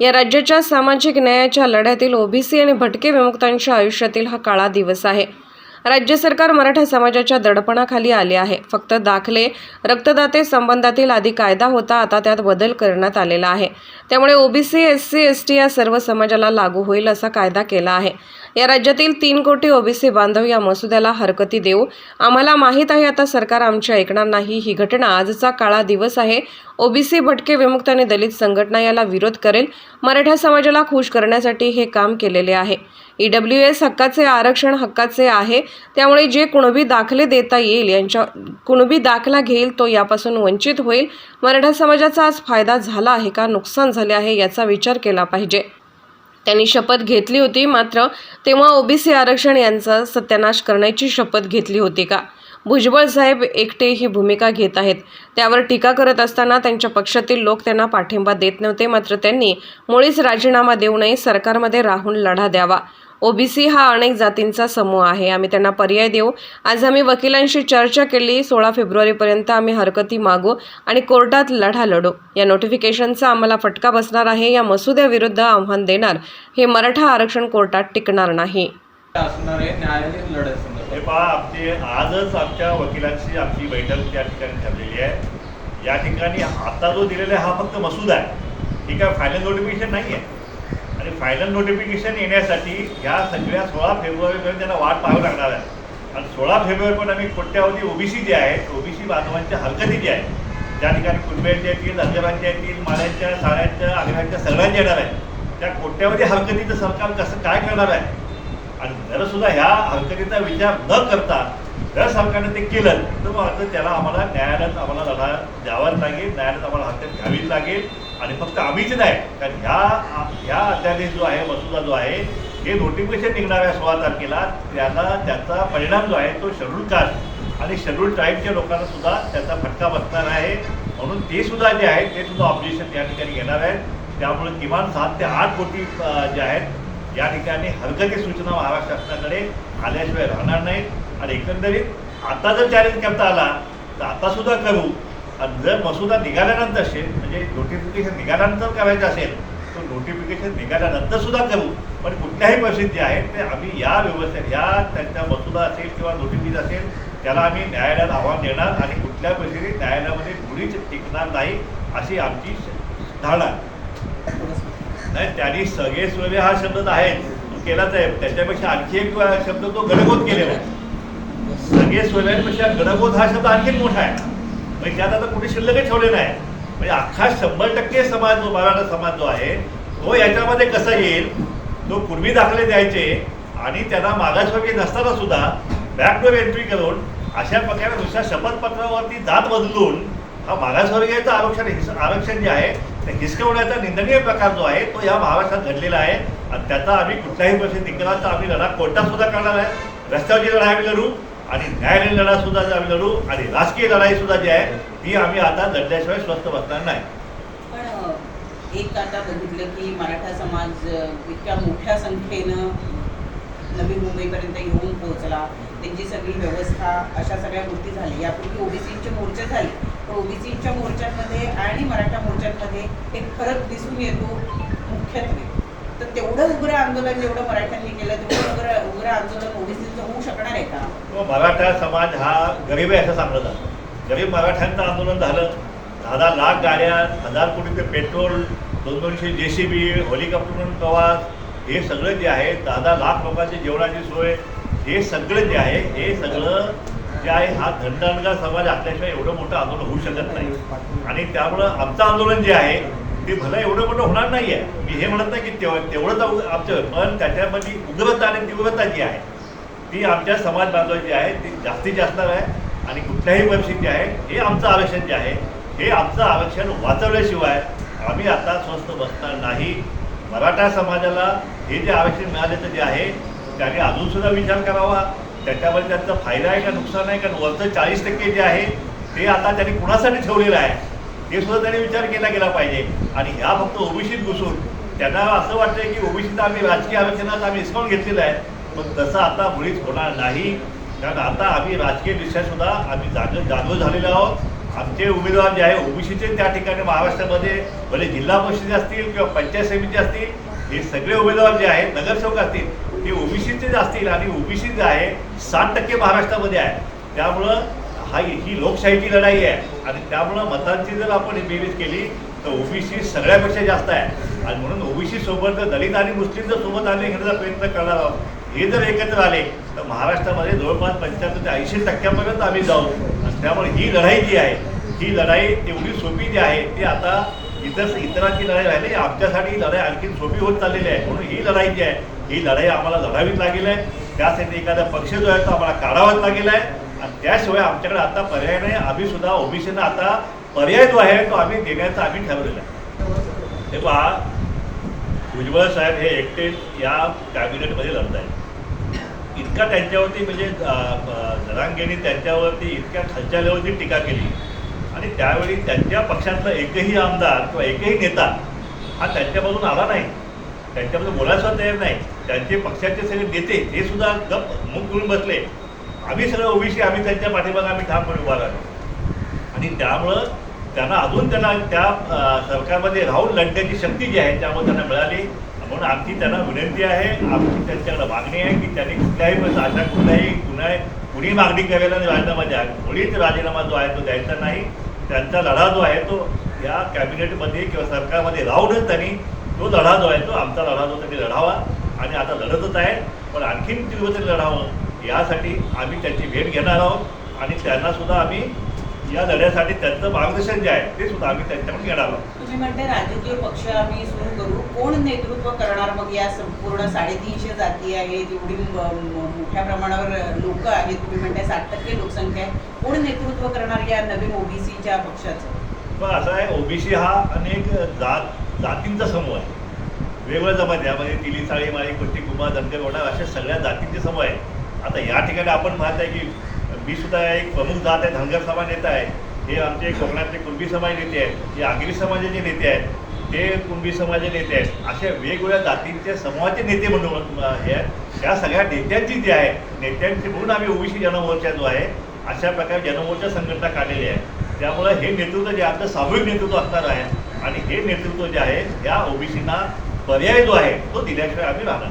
या राज्याच्या सामाजिक न्यायाच्या लढ्यातील ओबीसी आणि भटके विमुक्तांच्या आयुष्यातील हा काळा दिवस आहे. राज्य सरकार मराठा समाजाच्या दडपणाखाली आले आहे. फक्त दाखले रक्तदाते संबंधातील आधी कायदा होता आता त्यात बदल करण्यात आलेला आहे. त्यामुळे OBC S C S T या सर्व समाजाला लागू होईल असा कायदा केला आहे. या राज्यातील तीन कोटी ओबीसी बांधव या मसुद्याला हरकती देऊ. आम्हाला माहीत आहे आता सरकार आमची ऐकणार नाही. ही घटना आजचा काळा दिवस आहे. ओबीसी भटके विमुक्त आणि दलित संघटना याला विरोध करेल. मराठा समाजाला खुश करण्यासाठी हे काम केलेले आहे. ई डब्ल्यू एस हक्काचे आरक्षण हक्काचे आहे. त्यामुळे जे कुणबी दाखले देता येईल यांच्या कुणबी दाखला घेईल तो यापासून वंचित होईल. मराठा समाजाचा आज फायदा झाला आहे का? नुकसान झाले आहे याचा विचार केला पाहिजे. त्यांनी शपथ घेतली होती मात्र तेव्हा ओबीसी आरक्षण यांचा सत्यानाश करण्याची शपथ घेतली होती का? भुजबळ साहेब एकटे ही भूमिका घेत आहेत. त्यावर टीका करत असताना त्यांच्या पक्षातील लोक त्यांना पाठिंबा देत नव्हते मात्र त्यांनी मुळीच राजीनामा देऊ नये सरकारमध्ये राहून लढा द्यावा. ओबीसी हा अनेक जातींचा समूह आहे. आम्ही त्यांना पर्याय देऊ. आज आम्ही वकिलांशी चर्चा केली. सोळा फेब्रुवारीपर्यंत आम्ही हरकती मागू आणि कोर्टात लढा लढू. या नोटिफिकेशनचा आम्हाला फटका बसणार आहे. या मसुद्याविरुद्ध आव्हान देणार. हे मराठा आरक्षण कोर्टात टिकणार नाही. असणारे न्यायालयीन लढत संदर्भात. हे पहा आमचे आजच आमच्या वकिलांची आमची बैठक त्या ठिकाणी ठरलेली आहे. या ठिकाणी आता जो दिलेला आहे हा फक्त मसुदा आहे. ठीक आहे फायनल नोटिफिकेशन नाही आहे आणि फायनल नोटिफिकेशन येण्यासाठी ह्या सगळ्या सोळा फेब्रुवारीपर्यंत त्यांना वाट पाहावी लागणार आहे. आणि सोळा फेब्रुवारीपर्यंत आम्ही कोट्यावधी ओबीसी जे आहेत ओबीसी बांधवांच्या हरकती ज्या आहेत त्या ठिकाणी कुटुंबियांच्या येतील अजबांच्या येतील माळ्यांच्या साड्यांच्या आग्र्यांच्या सगळ्यांच्या येणार आहे. त्या कोट्यावधी हरकतीचं सरकार कसं काय करणार आहे? आणि जर सुद्धा ह्या हरकतीचा विचार न करता जर सरकारने ते केलं तर मग आता त्याला आम्हाला न्यायालयात आम्हाला लढा द्यावाच लागेल न्यायालयात आम्हाला हरकत घ्यावीच लागेल. आणि फक्त आम्हीच नाही कारण ह्या ह्या अध्यादेश जो आहे वसुला जो आहे हे नोटिफिकेशन निघणाऱ्या सोळा तारखेला त्याचा त्याचा परिणाम जो आहे तो शेड्यूल कास्ट आणि शेड्यूल ट्राईबच्या लोकांना सुद्धा त्याचा फटका बसणार आहे. म्हणून ते सुद्धा जे आहेत ते सुद्धा ऑब्जेक्शन या ठिकाणी घेणार आहेत. त्यामुळे किमान सात ते आठ कोटी जे आहेत या ठिकाणी हरकती सूचना महाराष्ट्र शासनाकडे आल्याशिवाय राहणार नाहीत. आणि एकंदरीत आता जर चॅलेंज करता आला तर आता सुद्धा करू. जर मसुदा निघाल्यानंतर असेल म्हणजे नोटिफिकेशन निघाल्यानंतर करायचं असेल तर नोटिफिकेशन निघाल्यानंतर सुद्धा करू. पण कुठल्याही परिस्थिती आहेत ते आम्ही या व्यवस्थेत या त्यांचा मसुदा असेल किंवा नोटिफिकेशन असेल त्याला आम्ही न्यायालयात आव्हान देणार आणि कुठल्या परिस्थितीत न्यायालयामध्ये मुळीच टिकणार नाही अशी आमची धारणा नाही त्यांनी सगळे सोयरे हा शब्द आहेत तो केलाच आहे. त्याच्यापेक्षा आणखी एक शब्द तो गडबोध केलेला आहे. सगळे सोयऱ्यांपेक्षा गडबोध हा शब्द आणखी मोठा आहे. म्हणजे त्यात आता कुठे शिल्लकच ठेवले नाही. म्हणजे अख्खा शंभर टक्के समाज जो मराठा समाज जो आहे तो याच्यामध्ये कसा येईल तो पूर्वी दाखले द्यायचे आणि त्यांना मागासवर्गीय नसताना सुद्धा बॅकडोर एंट्री करून अशा प्रकारे नुसत्या शपथपत्रावरती जात बदलून हा मागासवर्गीयचं आरक्षण हिस आरक्षण जे आहे ते हिसकवण्याचा निंदनीय प्रकार जो आहे तो या महाराष्ट्रात घडलेला आहे. आणि त्याचा आम्ही कुठल्याही परिस्थितीत निकालाचा आम्ही लढा कोर्टात सुद्धा करणार आहे रस्त्यावरची लढाई आम्ही लढू. आणि न्यायालयीन लढा सुद्धा आम्ही लढू आणि राजकीय लढाई सुद्धा जी आहे ती आम्ही आता लढल्याशिवाय स्वस्त बसणार नाही. पण एक आता बघितलं की मराठा समाज इतक्या मोठ्या संख्येनं नवी मुंबईपर्यंत येऊन पोहोचला. त्यांची सगळी व्यवस्था अशा सगळ्या गोष्टी झाल्या. यापूर्वी ओबीसीचे मोर्चे झाले. पण ओबीसीच्या मोर्चांमध्ये आणि मराठा मोर्चांमध्ये एक फरक दिसून येतो मुख्यत्वे. तर तेवढं उग्र आंदोलन जेवढं मराठ्यांनी केलं तेवढं उग्र उग्र आंदोलन ओबीसीचं होऊ शकणार आहे का? हो, मराठा समाज हा गरीब आहे असं सांगलं जातं गरीब मराठ्यांचं आंदोलन झालं. दहा दहा लाख गाड्या हजार कोटीचे पेट्रोल दोन दोनशे जे सी बी हेलिकॉप्टरवरून प्रवास हे सगळं जे आहे दहा दहा लाख लोकांची जेवणाची सोय हे सगळं जे आहे हे सगळं जे आहे हा धंडाणगा समाज असल्याशिवाय एवढं मोठं आंदोलन होऊ शकत नाही. आणि त्यामुळं आमचं आंदोलन जे आहे ते भलं एवढं मोठं होणार नाही आहे मी हे म्हणत नाही की तेवढंच आमचं पण त्याच्यामध्ये उग्रता आणि तीव्रता जी आहे ती आमच्या समाज बांधवाची आहे ती जास्तीत जास्त आहे आणि कुठल्याही परिस्थिती आहे हे आमचं आरक्षण जे आहे हे आमचं आरक्षण वाचवल्याशिवाय आम्ही आता स्वस्त बसणार नाही. मराठा समाजाला हे जे आरक्षण मिळालेलं जे आहे त्याने अजूनसुद्धा विचार करावा. त्याच्यामध्ये त्यांचा फायदा आहे का नुकसान आहे का? वरचं चाळीस टक्के जे आहे ते आता त्यांनी कुणासाठी ठेवलेलं आहे? ते सुद्धा त्यांनी विचार केला गेला पाहिजे. आणि ह्या फक्त ओबीसीत घुसून त्यांना असं वाटतंय की ओबीसीत आम्ही राजकीय आरक्षणाचा आम्ही हिसकावून घेतलेला आहे पण तसं आता मुळीच होणार नाही. कारण आता आम्ही राजकीय दृष्ट्या सुद्धा आम्ही जाग जागरूक झालेलो आहोत. आमचे उमेदवार जे आहे ओबीसीचे त्या ठिकाणी महाराष्ट्रामध्ये भले जिल्हा परिषद असतील किंवा पंचायत समिती असतील हे सगळे उमेदवार जे आहेत नगरसेवक असतील ते ओबीसीचेच असतील आणि ओबीसी जे आहे साठ टक्के महाराष्ट्रामध्ये आहे. त्यामुळं हा ही लोकशाहीची लढाई आहे. आणि त्यामुळं मतांची जर आपण बेरीज केली तर ओबीसी सगळ्यापेक्षा जास्त आहे. आणि म्हणून ओबीसी सोबत जर दलित आणि मुस्लिम जर सोबत आले घेण्याचा प्रयत्न करणार आहोत. हे जर एकत्र आले तर महाराष्ट्रामध्ये जवळपास पंच्याहत्तर ते ऐंशी टक्क्यापर्यंत आम्ही जाऊ. आणि त्यामुळे ही लढाई जी आहे ही लढाई तेवढी सोपी जी आहे ती आता इतर इतरांची लढाई राहिली. आमच्यासाठी ही लढाई आणखी सोपी होत चाललेली आहे. म्हणून ही लढाई जी आहे ही लढाई आम्हाला लढावीच लागेल आहे. त्यासाठी एखादा पक्ष जो आहे तो आम्हाला काढावाच लागेल आहे. त्याशिवाय आमच्याकडे आता पर्याय नाही. आम्ही सुद्धा ओबीसीना आता पर्याय जो आहे तो आम्ही देण्याचा आम्ही ठरवलेला आहे. हे पहा भुजबळ साहेब हे एकटे या कॅबिनेटमध्ये लढत आहेत. इतका त्यांच्यावरती म्हणजे जरांगेने त्यांच्यावरती इतक्या खालच्या लेवलची टीका केली. आणि त्यावेळी त्यांच्या पक्षातला एकही आमदार किंवा एकही नेता हा त्यांच्यापासून आला नाही. त्यांच्याबद्दल बोलायला तयार नाही. त्यांचे पक्षाचे सगळे नेते हे सुद्धा गप मुख करून बसले. आम्ही सगळं ओबीसी आम्ही त्यांच्या पाठीमागे आम्ही ठामपणे उभा राहिलो आणि त्यामुळं त्यांना अजून त्यांना त्या सरकारमध्ये राहून लढण्याची शक्ती जी आहे त्यामुळे त्यांना मिळाली. म्हणून आमची त्यांना विनंती आहे आमची त्यांच्याकडे मागणी आहे की त्यांनी कुठल्याही अशा कुठल्याही कुणा कुणी मागणी करायला राजीनामा द्या कोणीच राजीनामा जो आहे तो द्यायचा नाही. त्यांचा लढा जो आहे तो या कॅबिनेटमध्ये किंवा सरकारमध्ये राहूनच त्यांनी तो लढा जो आहे तो आमचा लढा जो त्यांनी लढावा. आणि आता लढतच आहे पण आणखीन तीव्रतेने लढावं? यासाठी आम्ही त्यांची भेट घेणार आहोत आणि त्यांना सुद्धा आम्ही या लढ्यासाठी त्यांचं मार्गदर्शन जे आहे ते सुद्धा आम्ही त्यांच्याकडून घेणार आहोत. तुम्ही म्हणते राजकीय पक्ष आम्ही सुरू करू. कोण नेतृत्व करणार मग या संपूर्ण साडेतीनशे जाती आहेत एवढी मोठ्या प्रमाणावर लोक आहेत तुम्ही म्हणताय साठ टक्के लोकसंख्या आहे. कोण नेतृत्व करणार या नवीन ओबीसीच्या पक्षाचं? पण असं आहे ओबीसी हा अनेक जात जातींचा समूह आहे. वेगवेगळ्या जमाती यामध्ये तिली साळी माळी कुट्टी कुमार धनगर वडार अशा सगळ्या जातींचे समूह आहे आता या ठिकाणी आपण पाहत आहे की मी सुद्धा एक प्रमुख जात आहे धनगर समाज नेता आहे. हे आमचे कोकणातले कुणबी समाज नेते आहेत हे आगरी समाजाचे नेते आहेत ते कुणबी समाजाचे नेते आहेत. अशा वेगवेगळ्या जातींच्या समूहाचे नेते म्हणून हे आहेत. त्या सगळ्या नेत्यांची जी आहे नेत्यांची म्हणून आम्ही ओबीसी जनमोर्चा जो आहे अशा प्रकारे जनमोर्चा संघटना काढलेली आहे. त्यामुळे हे नेतृत्व जे आपलं सामूहिक नेतृत्व असणार आहे आणि हे नेतृत्व जे आहे या ओबीसीना पर्याय जो आहे तो दिल्याशिवाय आम्ही राहणार